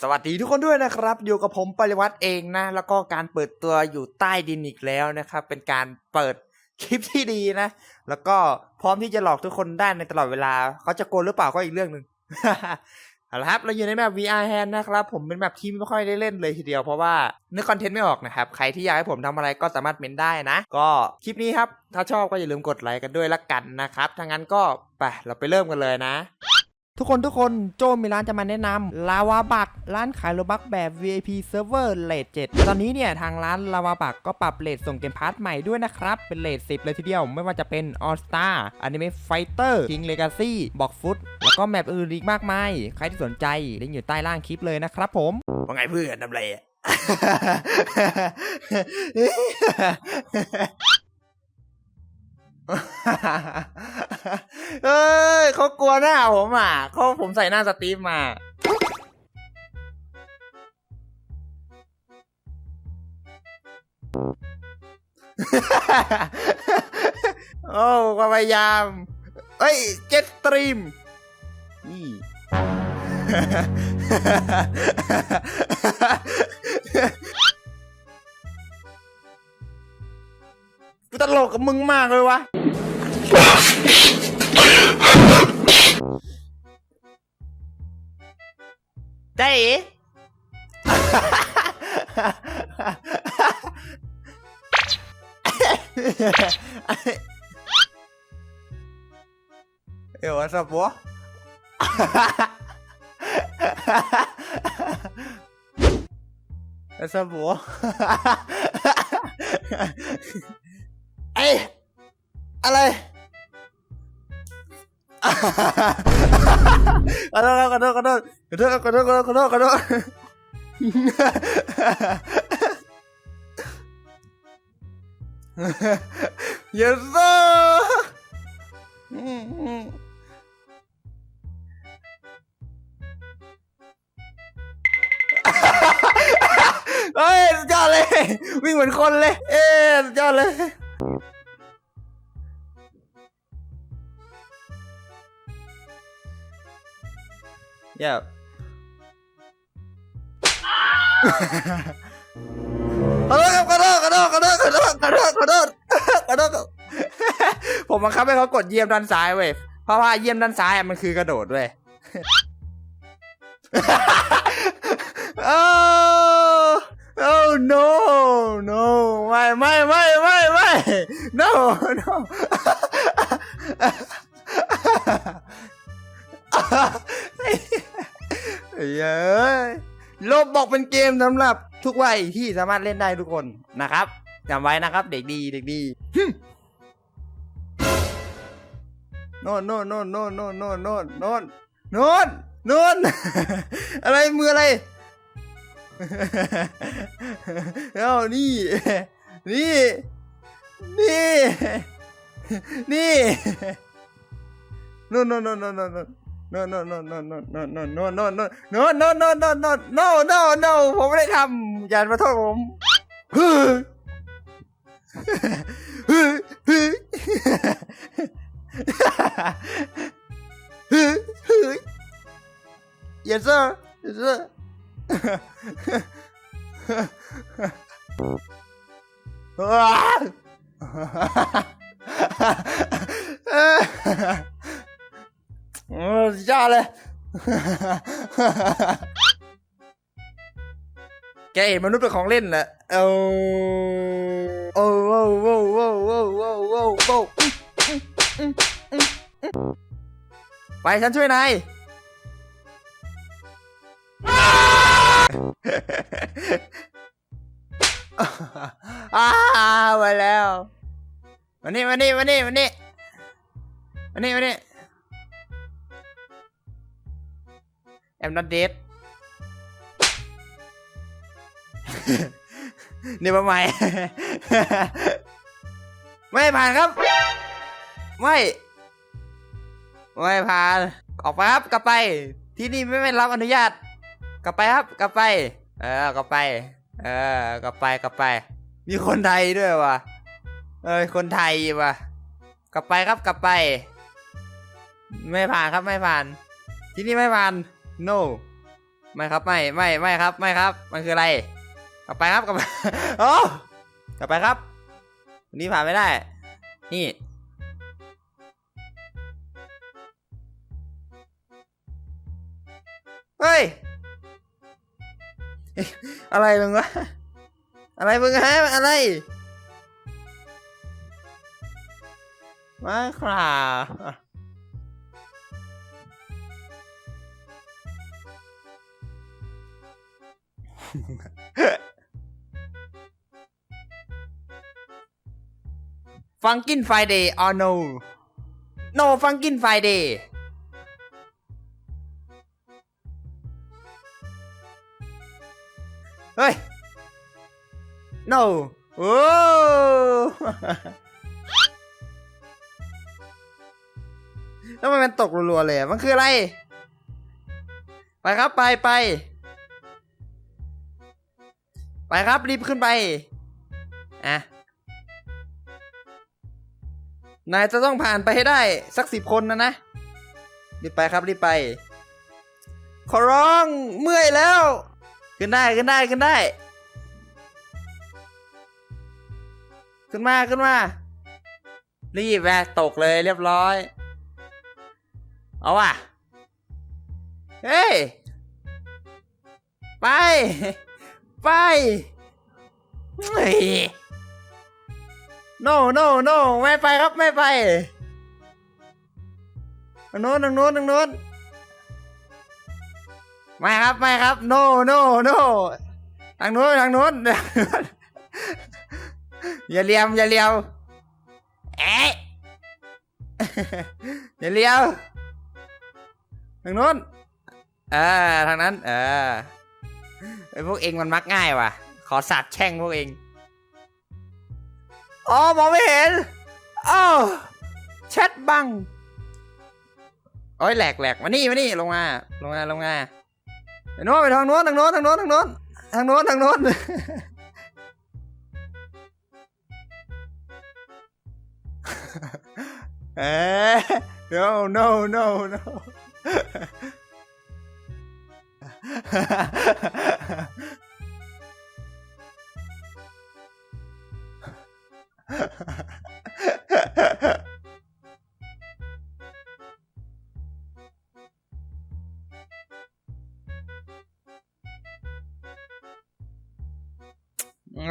สวัสดีทุกคนด้วยนะครับ อยู่กับผมปริวัติเองนะ แล้วก็การเปิดตัวอยู่ใต้ดินอีกแล้วนะครับ เป็นการเปิดคลิปที่ดีนะ แล้วก็พร้อมที่จะหลอกทุกคนได้ในตลอดเวลา เขาจะโกนหรือเปล่าก็อีกเรื่องหนึ่ง เอาละครับ เราอยู่ในแมป VR Hand นะครับ ผมเป็นแมปที่ไม่ค่อยได้เล่นเลยทีเดียว เพราะว่าเนื้อคอนเทนต์ไม่ออกนะครับ ใครที่อยากให้ผมทำอะไรก็สามารถเมนได้นะ ก็คลิปนี้ครับ ถ้าชอบก็อย่าลืมกดไลค์กันด้วยละกันนะครับ ถ้างั้นก็ไป เราไปเริ่มกันเลยนะ ทุกคนทุกคนโจมีร้านจะมาแนะนำลาวาบักร้านขายโลบักแบบ VIP Server เลท7ตอนนี้เนี่ย ทางร้านลาวาบักก็ปรับเลทส่งเกมพาร์ทใหม่ด้วยนะครับ เป็นเลท10 เลยทีเดียว ไม่ว่าจะเป็น All Star Anime Fighter King Legacy บอกฟุตแล้วก็แมปอื่นอีกมากมาย ใครที่สนใจลิงก์อยู่ใต้ล่างคลิปเลยนะครับผม ว่าไงเพื่อนทำไรอะ เอ้ยเขากลัวหน้าผมอะเขาผมใส่หน้าสตีฟมาโอ้ความพยายามเอ้ย เจ็ตสตรีม นี่ กูตลกกับมึงมากเลยวะ Tá Daí. Eu acho boa. Essa é boa. Ei! Ela é. ขอโทษครับขอโทษขอโทษขอโทษขอโทษขอโทษขอโทษขอโทษเยสเซอร์เฮ้ยสุดยอดเลย วิ่งเหมือนคนเลย เอ๊ะสุดยอดเลย ษขอโทษครับผมบังคับให้เขากดเยี่ยมด้านซ้ายเว้ย เพราะว่าเยี่ยมด้านซ้ายอะมันคือกระโดดเว้ยโอ้ oh no no ไม่ไม่ไม่ไม่ไม่ no no เฮ้ยโลบบอกเป็นเกมสำหรับทุกวัยที่สามารถเล่นได้ทุกคนนะครับจำไว้นะครับ เด็กดีเด็กดีโน่นโน่นโน่นโน่นโน่นโน่นโน่นโน่นโน่นโน่น อะไรมืออะไร เอ้านี่ นี่ นี่ นี่ โน่นโน่นโน่นโน่นโน่น no no no no no no no no no no no no no no no no no no ผมไม่ได้ทำอย่ามาโทษผมฮึฮึฮึฮึฮึ yes sir yes sir ว้า โอ้สุด ยอดเลย แกเห็นมนุษย์เป็นของเล่นเหรอเอาโอ้โอ้โอ้โอ้โอ้โอ้โอ้โอ้ไปฉันช่วยนายอ้าไปแล้วมานี่มานี่มานี่มานี่มานี่มานี่ not dead นี่มาใหม่ไม่ผ่านครับ ไม่ ไม่ผ่าน ออกไปครับ กลับไป ที่นี่ไม่ไม่รับอนุญาต กลับไปครับ กลับไป เออ กลับไป เออ กลับไป กลับไป มีคนไทยด้วยวะเอ้ย คนไทยว่ะ กลับไปครับ กลับไป ไม่ผ่านครับ ไม่ผ่าน ที่นี่ไม่ผ่าน no ไม่ครับไม่ไม่ไม่ครับไม่ครับ มันคืออะไรกลับไปครับกลับไปโอ้กลับไปครับวันนี้ผ่านไม่ได้ นี่ เฮ้ย อะไรมึงวะ อะไรมึงฮะอะไรมาครับ ฟังกินไฟเดย์ or no no ฟังกินไฟเดย์เฮ้ย no โอ้แล้วมันตกรัวๆเลย มันคืออะไร ไปครับ ไปไป ไปครับรีบขึ้นไปอะนายจะต้องผ่านไปให้ได้สักสิบคนนะนะ รีบไปครับรีบไป ขอร้องเมื่อยแล้ว ขึ้นได้ขึ้นได้ขึ้นได้ ขึ้นมาขึ้นมา รีบแวะตกเลยเรียบร้อย เอาว่ะ เฮ้ย ไป ไปเฮ้ย no no no ไม่ไปครับไม่ไปทางโน้นทางโน้นทางโน้นไม่ครับไม่ครับ no no no ทางโน้นทางโน้นอย่าเลี้ยมอย่าเลี้ยวเอ๊ะอย่าเลี้ยวทางโน้นเออทางนั้นเออ ไอพวกเองมันมักง่ายว่ะ ขอสาดแช่งพวกเองอ๋อมองไม่เห็นอ้าวแชทบังโอ้ยแหลกแหลกมานี่มานี่ลงมา ลงมาลงมาไปโน้นไปทางโน้นทางโน้นทางโน้นทางโน้นทางโน้นทางโน้นเอ๊ะ no no no no อ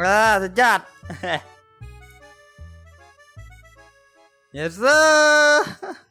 ่าสุดยอด yes sir